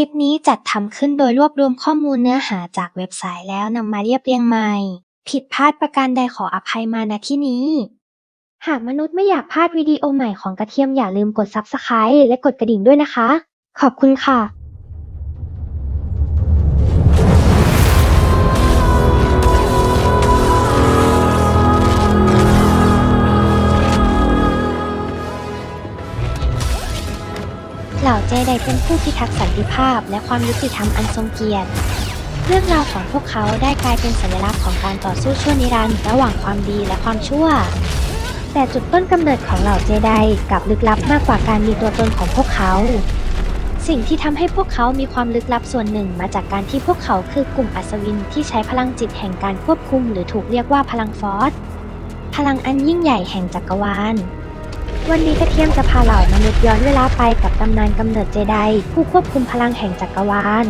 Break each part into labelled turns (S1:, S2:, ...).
S1: ลิปนี้จัดทำขึ้นโดยรวบรวมข้อมูลเนื้อหาจากเว็บไซต์แล้วนำมาเรียบเรียงใหม่ ผิดพลาดประการใดขออภัยมาณที่นี้ หากมนุษย์ไม่อยากพลาดวิดีโอใหม่ของกระเทียมอย่าลืมกด Subscribe และกดกระดิ่งด้วยนะคะ ขอบคุณค่ะ เหล่าเจไดเป็นผู้พิทักษ์สันติภาพ และความยุติธรรมอันทรงเกียรติ เรื่องราวของพวกเขาได้กลายเป็นสัญลักษณ์ของการต่อสู้ชั่วนิรันดร์ระหว่างความดีและความชั่ว แต่จุดต้นกำเนิดของเหล่าเจไดกลับลึกลับมากกว่าการมีตัวตนของพวกเขา สิ่งที่ทำให้พวกเขามีความลึกลับส่วนหนึ่งมาจากการที่พวกเขาคือกลุ่มอัศวินที่ใช้พลังจิตแห่งการควบคุม หรือถูกเรียกว่าพลังฟอสพลังอันยิ่งใหญ่แห่งจักรวาล วันนี้กระเทียมจะพาเหล่ามนุษย์ย้อนเวลาไปกับตำนานกำเนิดเจไดผู้ควบคุมพลังแห่งจักรวาล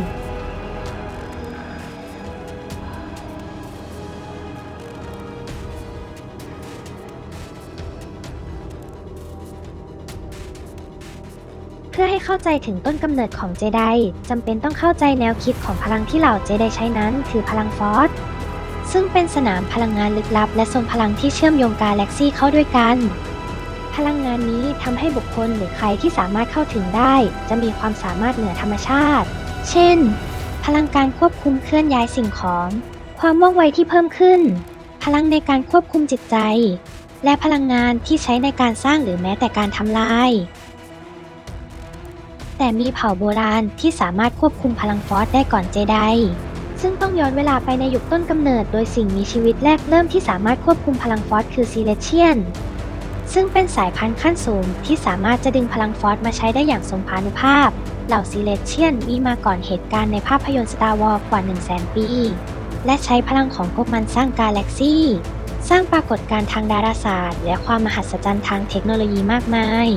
S1: เพื่อให้เข้าใจถึงต้นกำเนิดของเจไดจำเป็นต้องเข้าใจแนวคิดของพลังที่เหล่าเจไดใช้นั้น คือพลังฟอสซึ่งเป็นสนามพลังงานลึกลับ และทรงพลังที่เชื่อมโยงกาแล็กซี่เข้าด้วยกัน ลังงานนี้ทำให้บุคคลหรือใครที่สามารถเข้าถึงได้ จะมีความสามารถเหนือธรรมชาติ เช่น พลังการควบคุมเคลื่อนย้ายสิ่งของ ความว่องไวที่เพิ่มขึ้น พลังในการควบคุมจิตใจ และพลังงานที่ใช้ในการสร้างหรือแม้แต่การทำลาย แต่มีเผ่าโบราณที่สามารถควบคุมพลังฟอสได้ก่อนเจไดซึ่งต้องย้อนเวลาไปในยุคต้นกำเนิด โดยสิ่งมีชีวิตแรกเริ่มที่สามารถควบคุมพลังฟอสคือซีเลเชียน ซึ่งเป็นสายพันธุ์ขั้นสูงที่สามารถจะดึงพลังฟอสมาใช้ได้อย่างสมพานุภาพ เหล่าซีเลเชียนมีมาก่อนเหตุการณ์ในภาพยนตร์ Star Wars กว่า 1 0 0 0 0 0 ปี และใช้พลังของพวกมันสร้างกาแล็กซี่ สร้างปรากฏการณ์ทางดาราศาสตร์ และความมหัศจรรย์ทางเทคโนโลยีมากมาย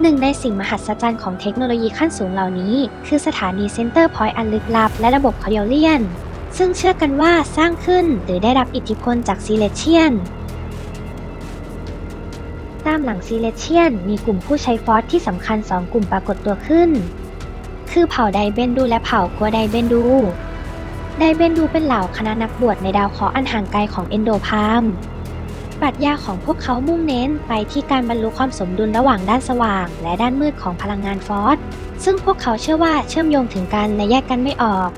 S1: หนึ่งในสิ่งมหัศจรรย์ของเทคโนโลยีขั้นสูงเหล่านี้ คือสถานีเซ็นเตอร์พอยต์อันลึกลับและระบบคอเดเลียน ซึ่งเชื่อกันว่าสร้างขึ้นหรือได้รับอิทธิพลจากซีเลเชียน ตามหลังซีเลเชียน มีกลุ่มผู้ใช้ฟอสที่สำคัญ 2 กลุ่มปรากฏตัวขึ้น คือเผ่าไดเบนดูและเผ่ากัวไดเบนดู ไดเบนดูเป็นเหล่าคณะนักบวชในดาวเคราะห์อันห่างไกลของเอนโดพามปรัชญาของพวกเขามุ่งเน้นไปที่การบรรลุความสมดุลระหว่างด้านสว่าง และด้านมืดของพลังงานฟอสซึ่งพวกเขาเชื่อว่าเชื่อมโยงถึงกันและแยกกันไม่ออก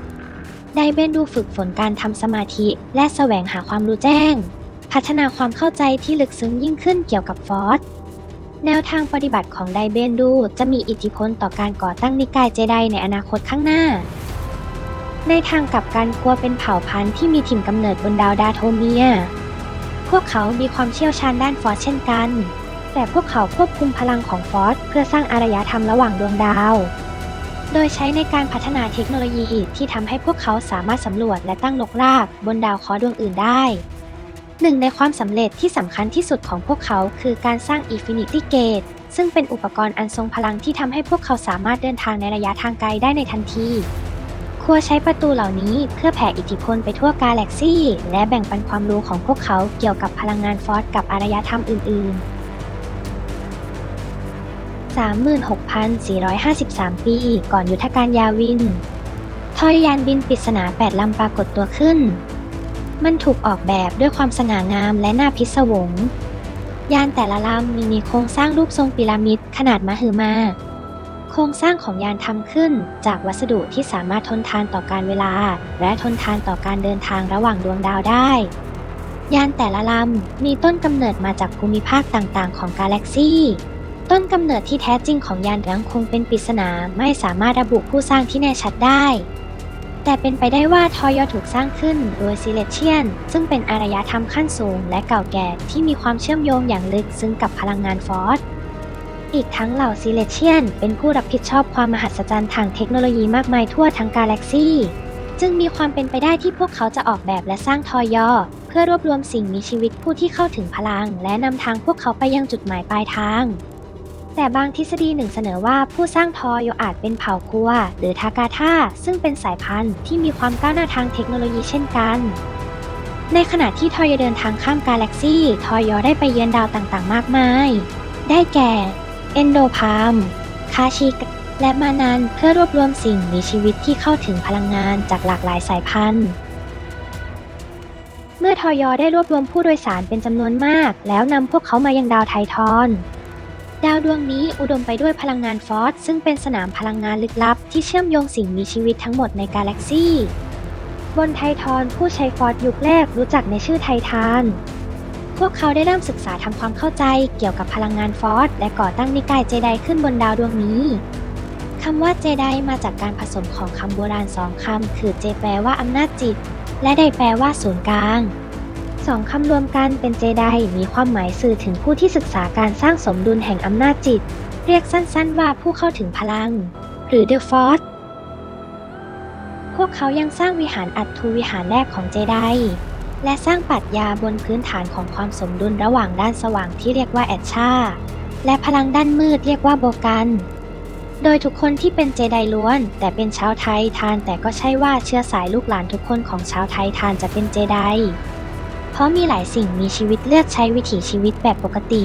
S1: ไดเบนดูฝึกฝนการทำสมาธิและแสวงหาความรู้แจ้ง พัฒนาความเข้าใจที่ลึกซึ้งยิ่งขึ้นเกี่ยวกับฟอสแนวทางปฏิบัติของไดเบนดูจะมีอิทธิพลต่อการก่อตั้งนิกายเจไดในอนาคตข้างหน้า ในทางกลับกันกลัวเป็นเผ่าพันธุ์ที่มีถิ่นกำเนิดบนดาวดาโทเมีย พวกเขามีความเชี่ยวชาญด้านฟอสเช่นกัน แต่พวกเขาควบคุมพลังของฟอสเพื่อสร้างอารยธรรมระหว่างดวงดาว โดยใช้ในการพัฒนาเทคโนโลยีที่ทำให้พวกเขาสามารถสำรวจและตั้งลกรากบนดาวเคราะห์ดวงอื่นได้ หนึ่งในความสำเร็จที่สำคัญที่สุดของพวกเขาคือการสร้าง Infinity Gate ซึ่งเป็นอุปกรณ์อันทรงพลังที่ทำให้พวกเขาสามารถเดินทางในระยะทางไกลได้ในทันที คัวใช้ประตูเหล่านี้เพื่อแผ่อิทธิพลไปทั่วกาแล็กซี่ และแบ่งปันความรู้ของพวกเขาเกี่ยวกับพลังงานฟอสกับอารยธรรมอื่น ๆ 36,453 ปีก่อนยุทธการยาวินทอยยานบินปริศนา 8 ลำปรากฏตัวขึ้น มันถูกออกแบบด้วยความสง่างามและน่าพิศวง ยานแต่ละลำมีมีโครงสร้างรูปทรงพีระมิดขนาดมหึมา โครงสร้างของยานทำขึ้นจากวัสดุที่สามารถทนทานต่อการเวลา และทนทานต่อการเดินทางระหว่างดวงดาวได้ ยานแต่ละลำมีต้นกำเนิดมาจากภูมิภาคต่างๆ ของกาแล็กซี่ต้นกำเนิดที่แท้จริงของยานยังคงเป็นปริศนาไม่สามารถระบุผู้สร้างที่แน่ชัดได้ แต่เป็นไปได้ว่าทอยอถูกสร้างขึ้นโดยซิเลเชียน ซึ่งเป็นอารยธรรมขั้นสูงและเก่าแก่ที่มีความเชื่อมโยงอย่างลึกซึ้งกับพลังงานฟอสอีกทั้งเหล่าซิเลเชียน เป็นผู้รับผิดชอบความมหัศจรรย์ทางเทคโนโลยีมากมายทั่วทั้งกาแล็กซี่จึงมีความเป็นไปได้ที่พวกเขาจะออกแบบและสร้างทอยอ เพื่อรวบรวมสิ่งมีชีวิตผู้ที่เข้าถึงพลัง และนำทางพวกเขาไปยังจุดหมายปลายทาง แต่บางทฤษฎีหนึ่งเสนอว่าผู้สร้างทอยออาจเป็นเผ่าคัว หรือทากาธาซึ่งเป็นสายพันธุ์ที่มีความก้าวหน้าทางเทคโนโลยีเช่นกัน ในขณะที่ทอยเดินทางข้ามกาแล็กซี่ ทอยอได้ไปเยือนดาวต่างๆ มากมาย ได้แก่ เอนโดพาม คาชิและมานันเพื่อรวบรวมสิ่งมีชีวิตที่เข้าถึงพลังงานจากหลากหลายสายพันธุ์ เมื่อทอยอได้รวบรวมผู้โดยสารเป็นจำนวนมาก แล้วนำพวกเขามายังดาวไททอน ดาวดวงนี้อุดมไปด้วยพลังงานฟอสซึ่งเป็นสนามพลังงานลึกลับ ที่เชื่อมโยงสิ่งมีชีวิตทั้งหมดในกาแล็กซีบนไททอนผู้ใช้ฟอสยุคแรกรู้จักในชื่อไททาน พวกเขาได้เริ่มศึกษาทำความเข้าใจเกี่ยวกับพลังงานฟอสและก่อตั้งนิกายเจไดขึ้นบนดาวดวงนี้คำว่าเจไดมาจากการผสมของคำโบราณสองคำคือเจแปลว่าอำนาจจิต และไดแปลว่าศูนย์กลาง สองคำรวมกันเป็นเจไดมีความหมายสื่อถึงผู้ที่ศึกษาการสร้างสมดุลแห่งอำนาจจิต เรียกสั้นๆว่าผู้เข้าถึงพลัง หรือ The Force พวกเขายังสร้างวิหารอัตทูวิหารแรกของเจไดและสร้างปรัชญาบนพื้นฐานของความสมดุลระหว่างด้านสว่างที่เรียกว่าแอดชาและพลังด้านมืดเรียกว่าโบกัน โดยทุกคนที่เป็นเจไดล้วน แต่เป็นชาวไทยทานแต่ก็ใช่ว่าเชื้อสายลูกหลานทุกคนของชาวไทยทานจะเป็นเจได ราะมีหลายสิ่งมีชีวิตเลือกใช้วิถีชีวิตแบบปกติ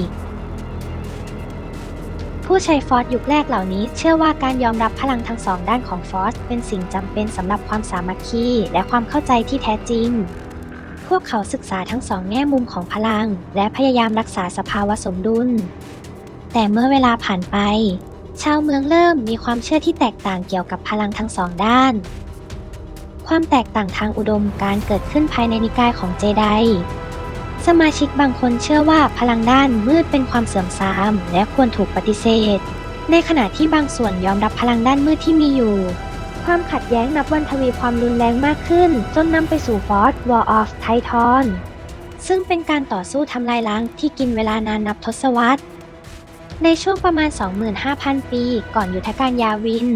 S1: ผู้ใช้ฟอสยุคแรกเหล่านี้ เชื่อว่าการยอมรับพลังทั้งสองด้านของฟอสเป็นสิ่งจำเป็นสำหรับความสามัคคีและความเข้าใจที่แท้จริง พวกเขาศึกษาทั้งสองแง่มุมของพลัง และพยายามรักษาสภาวะสมดุล แต่เมื่อเวลาผ่านไป ชาวเมืองเริ่มมีความเชื่อที่แตกต่างเกี่ยวกับพลังทั้งสองด้าน ความแตกต่างทางอุดมการเกิดขึ้นภายในนิกายของเจได สมาชิกบางคนเชื่อว่าพลังด้านมืดเป็นความเสื่อมทราม และควรถูกปฏิเสธ ในขณะที่บางส่วนยอมรับพลังด้านมืดที่มีอยู่ ความขัดแย้งนับวันทวีความรุนแรงมากขึ้น จนนำไปสู่ฟอร์ War of Titan ซึ่งเป็นการต่อสู้ทำลายล้างที่กินเวลานานนับทศวรรษ ในช่วงประมาณ 25,000 ปี ก่อนยุทธการยาวิน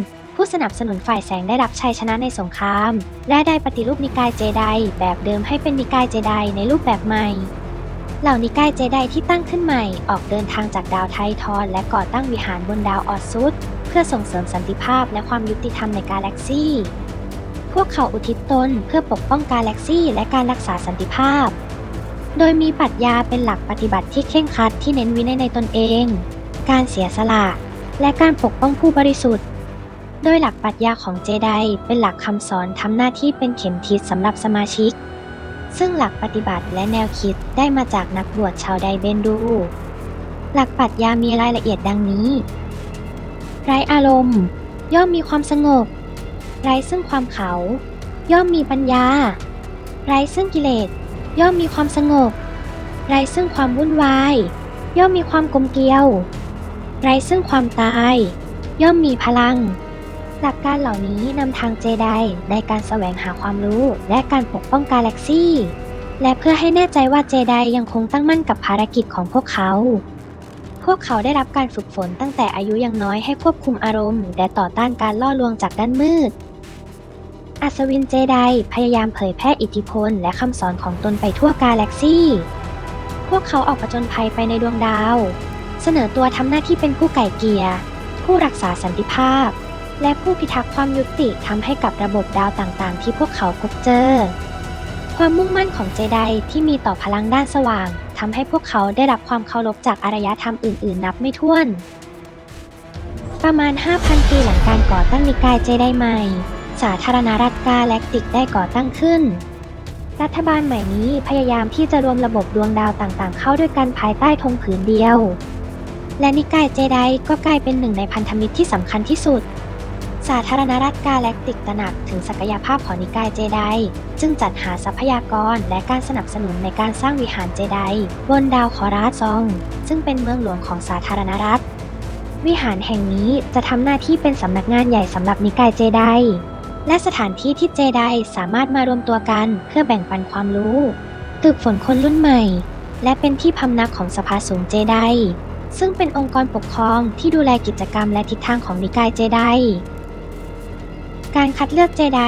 S1: ผู้สนับสนุนฝ่ายแสงได้รับชัยชนะในสงคราม และได้ปฏิรูปนิกายเจไดแบบเดิมให้เป็นนิกายเจไดในรูปแบบใหม่ เหล่านิกายเจไดที่ตั้งขึ้นใหม่ออกเดินทางจากดาวไททอนและก่อตั้งวิหารบนดาวออสซุดเพื่อส่งเสริมสันติภาพและความยุติธรรมในกาแล็กซี่พวกเขาอุทิศตนเพื่อปกป้องกาแล็กซี่และการรักษาสันติภาพ โดยมีปรัชญาเป็นหลักปฏิบัติที่เคร่งครัดที่เน้นวินัยในตนเอง การเสียสละ และการปกป้องผู้บริสุทธิ์ โดยหลักปรัชญาของเจไดเป็นหลักคำสอนทำหน้าที่เป็นเข็มทิศสำหรับสมาชิก ซึ่งหลักปฏิบัติและแนวคิดได้มาจากนักบวชชาวไดเบนดูหลักปรัชญามีรายละเอียดดังนี้ ไร้อารมณ์ ย่อมมีความสงบ ไร้ซึ่งความเขา ย่อมมีปัญญา ไร้ซึ่งกิเลส ย่อมมีความสงบ ไร้ซึ่งความวุ่นวาย ย่อมมีความกลมเกลียว ไร้ซึ่งความตาย ย่อมมีพลัง หลักการเหล่านี้นำทางเจไดในการแสวงหาความรู้ และการปกป้องกาแล็กซี่ และเพื่อให้แน่ใจว่าเจไดยังคงตั้งมั่นกับภารกิจของพวกเขา พวกเขาได้รับการฝึกฝนตั้งแต่อายุยังน้อยให้ควบคุมอารมณ์ และต่อต้านการล่อลวงจากด้านมืด อัศวินเจไดพยายามเผยแพร่อิทธิพล และคำสอนของตนไปทั่วกาแล็กซี่ พวกเขาออกผจญภัยไปในดวงดาว เสนอตัวทำหน้าที่เป็นผู้ไก่เกียร์ผู้รักษาสันติภาพ และผู้พิทักษ์ความยุติทำให้กับระบบดาวต่างๆ ที่พวกเขาพบเจอ ความมุ่งมั่นของเจไดที่มีต่อพลังด้านสว่างทำให้พวกเขาได้รับความเคารพจากอารยธรรมอื่น ๆ นับไม่ถ้วน ประมาณ 5,000 ปีหลังการก่อตั้งนิกายเจไดใหม่ สาธารณรัฐกาแล็กติกได้ก่อตั้งขึ้น รัฐบาลใหม่นี้พยายามที่จะรวมระบบดวงดาวต่างๆ เข้าด้วยกันภายใต้ธงผืนเดียว และนิกายเจไดก็กลายเป็นหนึ่งในพันธมิตรที่สำคัญที่สุด สาธารณรัฐกาแล็กติกตระหนักถึงศักยภาพของนิกายเจได จึงจัดหาทรัพยากรและการสนับสนุนในการสร้างวิหารเจได บนดาวคอราซอง ซึ่งเป็นเมืองหลวงของสาธารณรัฐ วิหารแห่งนี้จะทำหน้าที่เป็นสำนักงานใหญ่สำหรับนิกายเจได และสถานที่ที่เจไดสามารถมารวมตัวกันเพื่อแบ่งปันความรู้ฝึกฝนคนรุ่นใหม่ และเป็นที่พำนักของสภาสูงเจไดซึ่งเป็นองค์กรปกครองที่ดูแลกิจกรรมและทิศทางของนิกายเจได การคัดเลือกเจได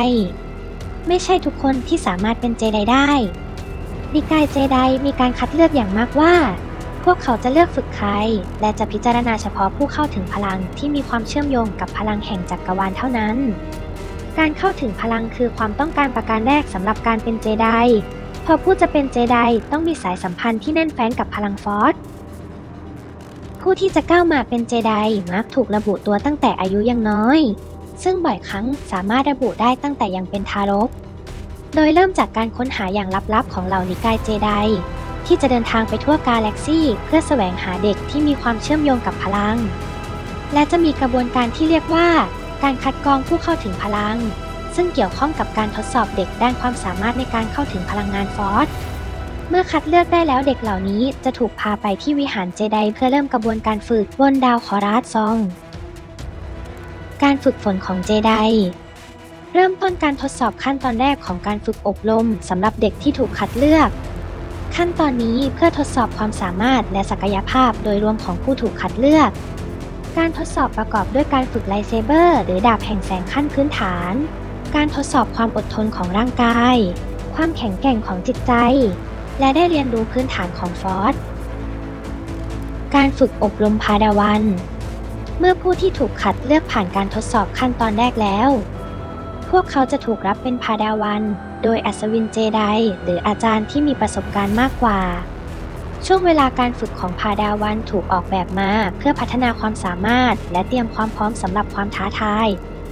S1: ไม่ใช่ทุกคนที่สามารถเป็นเจไดได้นิกายเจไดมีการคัดเลือกอย่างมากว่า พวกเขาจะเลือกฝึกใคร และจะพิจารณาเฉพาะผู้เข้าถึงพลังที่มีความเชื่อมโยงกับพลังแห่งจักรวาลเท่านั้น การเข้าถึงพลังคือความต้องการประการแรกสำหรับการเป็นเจได พอผู้จะเป็นเจไดต้องมีสายสัมพันธ์ที่แน่นแฟ้นกับพลังฟอสผู้ที่จะก้าวมาเป็นเจไดมักถูกระบุตัวตั้งแต่อายุยังน้อย ซึ่งบ่อยครั้งสามารถระบุได้ตั้งแต่ยังเป็นทารก โดยเริ่มจากการค้นหาอย่างลับๆของเหล่านิกายเจไดที่จะเดินทางไปทั่วกาแล็กซี่ เพื่อแสวงหาเด็กที่มีความเชื่อมโยงกับพลัง และจะมีกระบวนการที่เรียกว่า การคัดกรองผู้เข้าถึงพลัง ซึ่งเกี่ยวข้องกับการทดสอบเด็กด้านความสามารถในการเข้าถึงพลังงานฟอสเมื่อคัดเลือกได้แล้วเด็กเหล่านี้จะถูกพาไปที่วิหารเจไดเพื่อเริ่มกระบวนการฝึกบนดาวคอรัสซอง การฝึกฝนของเจไดเริ่มต้นการทดสอบขั้นตอนแรกของการฝึกอบรมสำหรับเด็กที่ถูกคัดเลือก ขั้นตอนนี้เพื่อทดสอบความสามารถและศักยภาพโดยรวมของผู้ถูกคัดเลือก การทดสอบประกอบด้วยการฝึกไลเซเบอร์หรือดาบแห่งแสงขั้นพื้นฐาน การทดสอบความอดทนของร่างกาย ความแข็งแกร่งของจิตใจ และได้เรียนรู้พื้นฐานของฟอสการฝึกอบรมพาดาวัน เมื่อผู้ที่ถูกคัดเลือกผ่านการทดสอบขั้นตอนแรกแล้ว พวกเขาจะถูกรับเป็นพาดาวัน โดยอัศวินเจไดหรืออาจารย์ที่มีประสบการณ์มากกว่า ช่วงเวลาการฝึกของพาดาวันถูกออกแบบมา เพื่อพัฒนาความสามารถ และเตรียมความพร้อมสำหรับความท้าทาย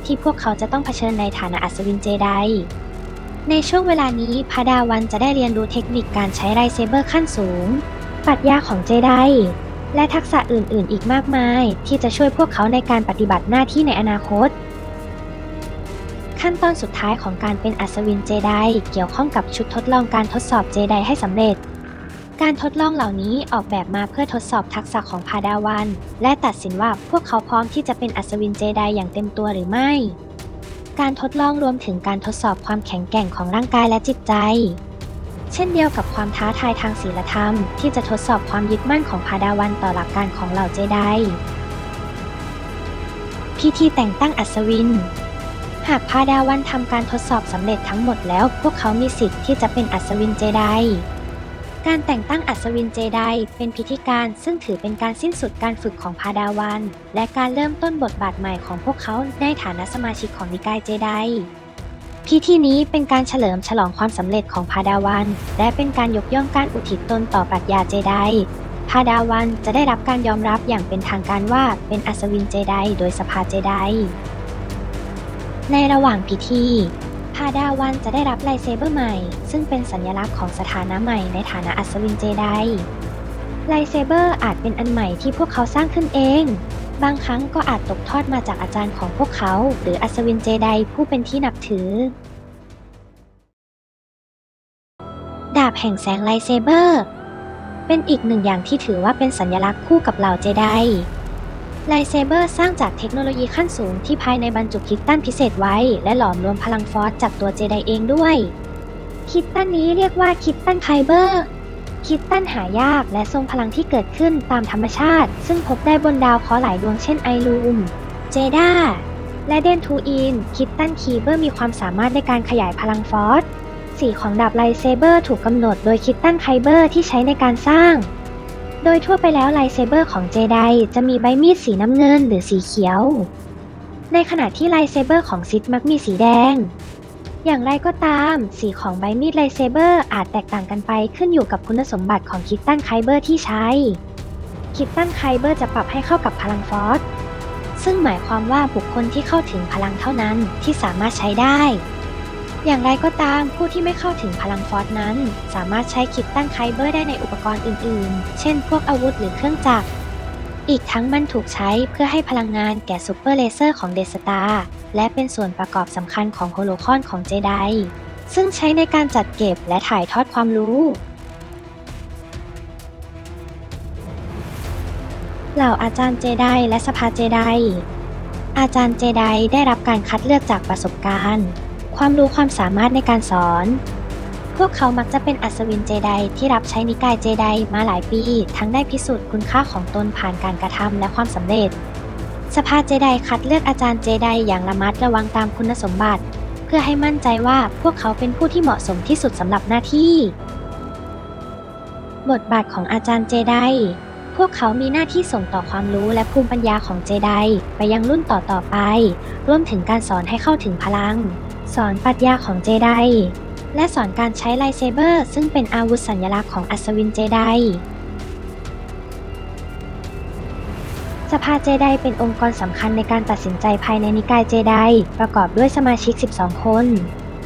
S1: ที่พวกเขาจะต้องเผชิญในฐานะอัศวินเจไดในช่วงเวลานี้พาดาวันจะได้เรียนรู้เทคนิคการใช้ไรเซเบอร์ขั้นสูง ปรัชญาของเจได และทักษะอื่น ๆ อีกมากมาย ที่จะช่วยพวกเขาในการปฏิบัติหน้าที่ในอนาคต ขั้นตอนสุดท้ายของการเป็นอัศวินเจไดเกี่ยวข้องกับชุดทดลองการทดสอบเจไดให้สำเร็จ การทดลองเหล่านี้ออกแบบมาเพื่อทดสอบทักษะของพาดาวัน และตัดสินว่าพวกเขาพร้อมที่จะเป็นอัศวินเจไดอย่างเต็มตัวหรือไม่ การทดลองรวมถึงการทดสอบความแข็งแกร่งของร่างกายและจิตใจ เช่นเดียวกับความท้าทายทางศีลธรรม ที่จะทดสอบความยึดมั่นของพาดาวันต่อหลักการของเหล่าเจไดพิธีแต่งตั้งอัศวิน หากพาดาวันทำการทดสอบสำเร็จทั้งหมดแล้ว พวกเขามีสิทธิ์ที่จะเป็นอัศวินเจไดการแต่งตั้งอัศวินเจไดเป็นพิธีการซึ่งถือเป็นการสิ้นสุดการฝึกของพาดาวัน และการเริ่มต้นบทบาทใหม่ของพวกเขาในฐานะสมาชิกของนิกายเจได พิธีนี้เป็นการเฉลิมฉลองความสำเร็จของพาดาวัน และเป็นการยกย่องการอุทิศตนต่อปรัชญาเจไดพาดาวันจะได้รับการยอมรับอย่างเป็นทางการว่าเป็นอัศวินเจไดโดยสภาเจไดในระหว่างพิธีพาดาวันจะได้รับไลเซเบอร์ใหม่ ซึ่งเป็นสัญลักษณ์ของสถานะใหม่ในฐานะอัศวินเจไดไลเซเบอร์อาจเป็นอันใหม่ที่พวกเขาสร้างขึ้นเอง บางครั้งก็อาจตกทอดมาจากอาจารย์ของพวกเขา หรืออัศวินเจไดผู้เป็นที่นับถือ ดาบแห่งแสงไลเซเบอร์ เป็นอีกหนึ่งอย่างที่ถือว่าเป็นสัญลักษณ์คู่กับเหล่าเจไดไลเซเบอร์สร้างจากเทคโนโลยีขั้นสูงที่ภายในบรรจุคิตตันพิเศษไว้ และหลอมรวมพลังฟอสจากตัวเจไดเองด้วย คิตตันนี้เรียกว่าคิตตันไคเบอร์ คิตตันหายากและทรงพลังที่เกิดขึ้นตามธรรมชาติ ซึ่งพบได้บนดาวเคราะห์หลายดวงเช่นไอรูม เจดาและเดนทูอิน คิตตันคีเบอร์มีความสามารถในการขยายพลังฟอสสีของดาบไลเซเบอร์ถูกกำหนดโดยคิตตันไคเบอร์ที่ใช้ในการสร้าง โดยทั่วไปแล้วไลเซเบอร์ของเจไดจะมีใบมีดสีน้ำเงินหรือสีเขียว ในขณะที่ไลเซเบอร์ของซิดมักมีสีแดง อย่างไรก็ตาม สีของใบมีดไลเซเบอร์อาจแตกต่างกันไปขึ้นอยู่กับคุณสมบัติของคิตตันไคเบอร์ที่ใช้ คิตตันไคเบอร์จะปรับให้เข้ากับพลังฟอสซึ่งหมายความว่าบุคคลที่เข้าถึงพลังเท่านั้นที่สามารถใช้ได้ อย่างไรก็ตามผู้ที่ไม่เข้าถึงพลังฟอสนั้น สามารถใช้คิตตันไคเบอร์ได้ในอุปกรณ์อื่น ๆ เช่น พวกอาวุธหรือเครื่องจักร อีกทั้งมันถูกใช้เพื่อให้พลังงานแก่ซูเปอร์เลเซอร์ของเดสตา และเป็นส่วนประกอบสำคัญของโฮโลคอนของเจไดซึ่งใช้ในการจัดเก็บและถ่ายทอดความรู้เหล่าอาจารย์เจไดและสภาเจไดอาจารย์เจไดได้รับการคัดเลือกจากประสบการณ์ ความรู้ความสามารถในการสอน พวกเขามักจะเป็นอัศวินเจไดที่รับใช้นิกายเจไดมาหลายปี ทั้งได้พิสูจน์คุณค่าของตนผ่านการกระทำและความสำเร็จ สภาเจไดคัดเลือกอาจารย์เจไดอย่างระมัดระวังตามคุณสมบัติ เพื่อให้มั่นใจว่าพวกเขาเป็นผู้ที่เหมาะสมที่สุดสำหรับหน้าที่ บทบาทของอาจารย์เจไดพวกเขามีหน้าที่ส่งต่อความรู้และภูมิปัญญาของเจไดไปยังรุ่นต่อๆไป รวมถึงการสอนให้เข้าถึงพลัง สอนปรัชญาของเจไดและสอนการใช้ไลเซเบอร์ ซึ่งเป็นอาวุธสัญลักษณ์ของอัศวินเจได สภาเจไดเป็นองค์กรสำคัญในการตัดสินใจภายในนิกายเจไดประกอบด้วยสมาชิก 12 คน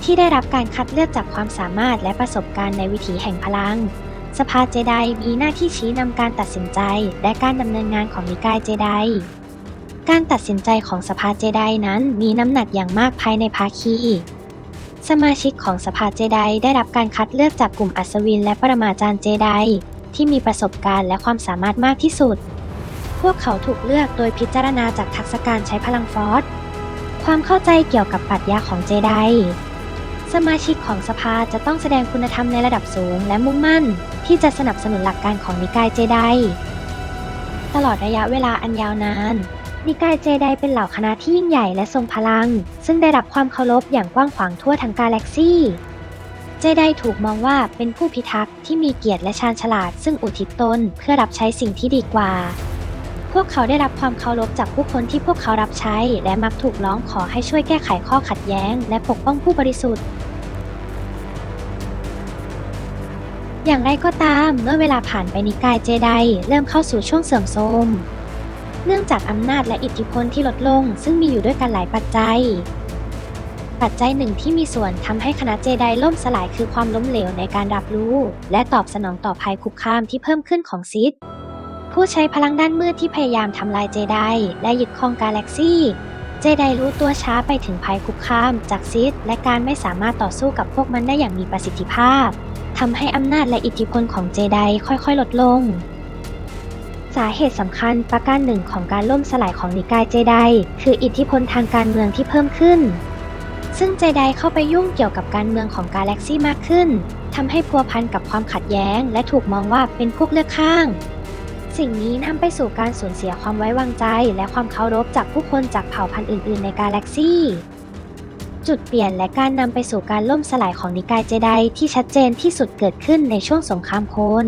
S1: ที่ได้รับการคัดเลือกจากความสามารถและประสบการณ์ในวิถีแห่งพลัง สภาเจไดมีหน้าที่ชี้นำการตัดสินใจและการดำเนินงานของนิกายเจไดการตัดสินใจของสภาเจไดนั้นมีน้ำหนักอย่างมากภายในภาคี สมาชิกของสภาเจไดได้รับการคัดเลือกจากกลุ่มอัศวินและปรมาจารย์เจไดที่มีประสบการณ์และความสามารถมากที่สุด พวกเขาถูกเลือกโดยพิจารณาจากทักษะการใช้พลังฟอสความเข้าใจเกี่ยวกับปรัชญาของเจได สมาชิกของสภาจะต้องแสดงคุณธรรมในระดับสูง และมุ่งมั่น ที่จะสนับสนุนหลักการของนิกายเจได ตลอดระยะเวลาอันยาวนาน นิกายเจไดเป็นเหล่าคณะที่ยิ่งใหญ่และทรงพลัง ซึ่งได้รับความเคารพอย่างกว้างขวางทั่วทั้งกาแล็กซี่ เจไดถูกมองว่าเป็นผู้พิทักษ์ที่มีเกียรติและชาญฉลาด ซึ่งอุทิศตนเพื่อรับใช้สิ่งที่ดีกว่า พวกเขาได้รับความเคารพจากผู้คนที่พวกเขารับใช้ และมักถูกร้องขอให้ช่วยแก้ไขข้อขัดแย้ง และปกป้องผู้บริสุทธิ์ อย่างไรก็ตาม เมื่อเวลาผ่านไปนิกายเจไดเริ่มเข้าสู่ช่วงเสื่อมโทรมเนื่องจากอำนาจและอิทธิพลที่ลดลง ซึ่งมีอยู่ด้วยกันหลายปัจจัย ปัจจัยหนึ่งที่มีส่วนทำให้คณะเจไดล่มสลายคือความล้มเหลวในการรับรู้ และตอบสนองต่อภัยคุกคามที่เพิ่มขึ้นของซิด ผู้ใช้พลังด้านมืดที่พยายามทำลายเจไดและยึดครองกาแล็กซี่ เจไดรู้ตัวช้าไปถึงภัยคุกคามจากซิดและการไม่สามารถต่อสู้กับพวกมันได้อย่างมีประสิทธิภาพทำให้อำนาจและอิทธิพลของเจไดค่อยๆ ลดลง สาเหตุสำคัญประการหนึ่งของการล่มสลายของนิกายเจไดคืออิทธิพลทางการเมืองที่เพิ่มขึ้น ซึ่งเจไดเข้าไปยุ่งเกี่ยวกับการเมืองของกาแล็กซี่มากขึ้นทำให้พัวพันกับความขัดแย้ง และถูกมองว่าเป็นพวกเลือกข้าง สิ่งนี้นำไปสู่การสูญเสียความไว้วางใจ และความเคารพจากผู้คนจากเผ่าพันธุ์อื่น ๆ ในกาแล็กซี่ จุดเปลี่ยนและการนำไปสู่การล่มสลายของนิกายเจไดที่ชัดเจนที่สุดเกิดขึ้นในช่วงสงครามโคลน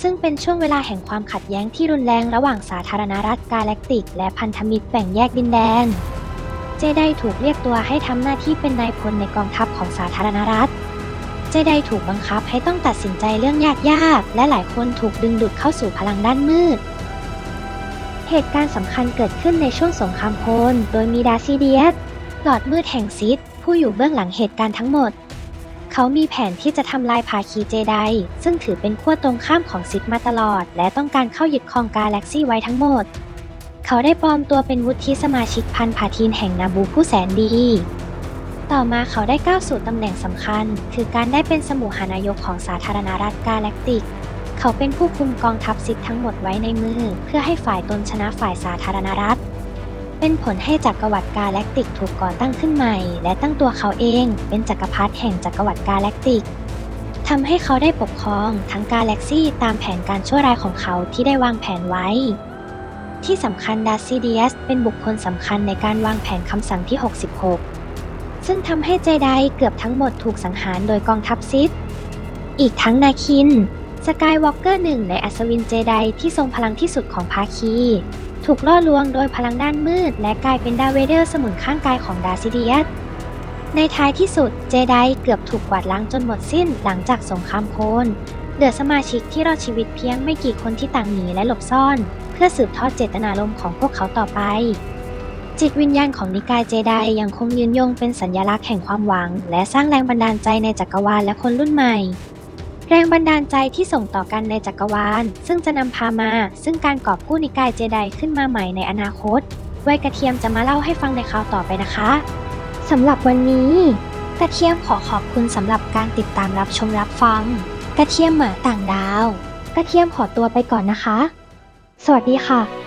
S1: ซึ่งเป็นช่วงเวลาแห่งความขัดแย้งที่รุนแรงระหว่างสาธารณรัฐกาแล็กติก และพันธมิตรแบ่งแยกดินแดน เจไดถูกเรียกตัวให้ทำหน้าที่เป็นนายพลในกองทัพของสาธารณรัฐ เจไดถูกบังคับให้ต้องตัดสินใจเรื่องยากๆ และหลายคนถูกดึงดูดเข้าสู่พลังด้านมืด เหตุการณ์สำคัญเกิดขึ้นในช่วงสงครามโคลนโดยมีดาซิเดียสหลอดมืดแห่งซิดผู้อยู่เบื้องหลังเหตุการณ์ทั้งหมด เขามีแผนที่จะทำลายภาคีเจได ซึ่งถือเป็นขั้วตรงข้ามของซิดมาตลอด และต้องการเข้ายึดครองกาแล็กซี่ไว้ทั้งหมด เขาได้ปลอมตัวเป็นวุฒิสมาชิกพันผาทีนแห่งนาบูผู้แสนดี ต่อมาเขาได้ก้าวสู่ตำแหน่งสำคัญ คือการได้เป็นสมุหานายกของสาธารณรัฐกาแล็กติก เขาเป็นผู้คุมกองทัพซิดทั้งหมดไว้ในมือ เพื่อให้ฝ่ายตนชนะฝ่ายสาธารณรัฐ เป็นผลให้จักรวรรดิกาแล็กติกถูกก่อตั้งขึ้นใหม่ และตั้งตัวเขาเองเป็นจักรพรรดิแห่งจักรวรรดิกาแล็กติกทำให้เขาได้ปกครองทั้งกาแล็กซี่ตามแผนการชั่วร้ายของเขาที่ได้วางแผนไว้ ที่สำคัญดาซิเดียสเป็นบุคคลสำคัญในการวางแผนคำสั่งที่ 66 ซึ่งทำให้เจไดเกือบทั้งหมดถูกสังหารโดยกองทัพซิธอีกทั้งนาคิน สกายวอล์กเกอร์หนึ่งในอัศวินเจไดที่ทรงพลังที่สุดของภาคี ถูกล่อลวงโดยพลังด้านมืด และกลายเป็นดารเวเดอร์สมุนข้างกายของดาซิเดียสในท้ายที่สุดเจไดเกือบถูกกวาดล้างจนหมดสิ้นหลังจากสงครามโคลนเหลือสมาชิกที่รอดชีวิตเพียงไม่กี่คนที่ต่างหนีและหลบซ่อน เพื่อสืบทอดเจตนารมณ์ของพวกเขาต่อไป จิตวิญญาณของนิกายเจไดยังคงยืนยงเป็นสัญลักษณ์แห่งความหวัง และสร้างแรงบันดาลใจในจักรวาลและคนรุ่นใหม่ แรงบันดาลใจที่ส่งต่อกันในจักรวาล ซึ่งจะนำพามา ซึ่งการกอบกู้นิกายเจไดขึ้นมาใหม่ในอนาคตไวยกระเทียมจะมาเล่าให้ฟังในคราวต่อไปนะคะสำหรับวันนี้ กระเทียมขอขอบคุณสำหรับการติดตามรับชมรับฟัง กระเทียมหมาต่างดาว กระเทียมขอตัวไปก่อนนะคะ สวัสดีค่ะ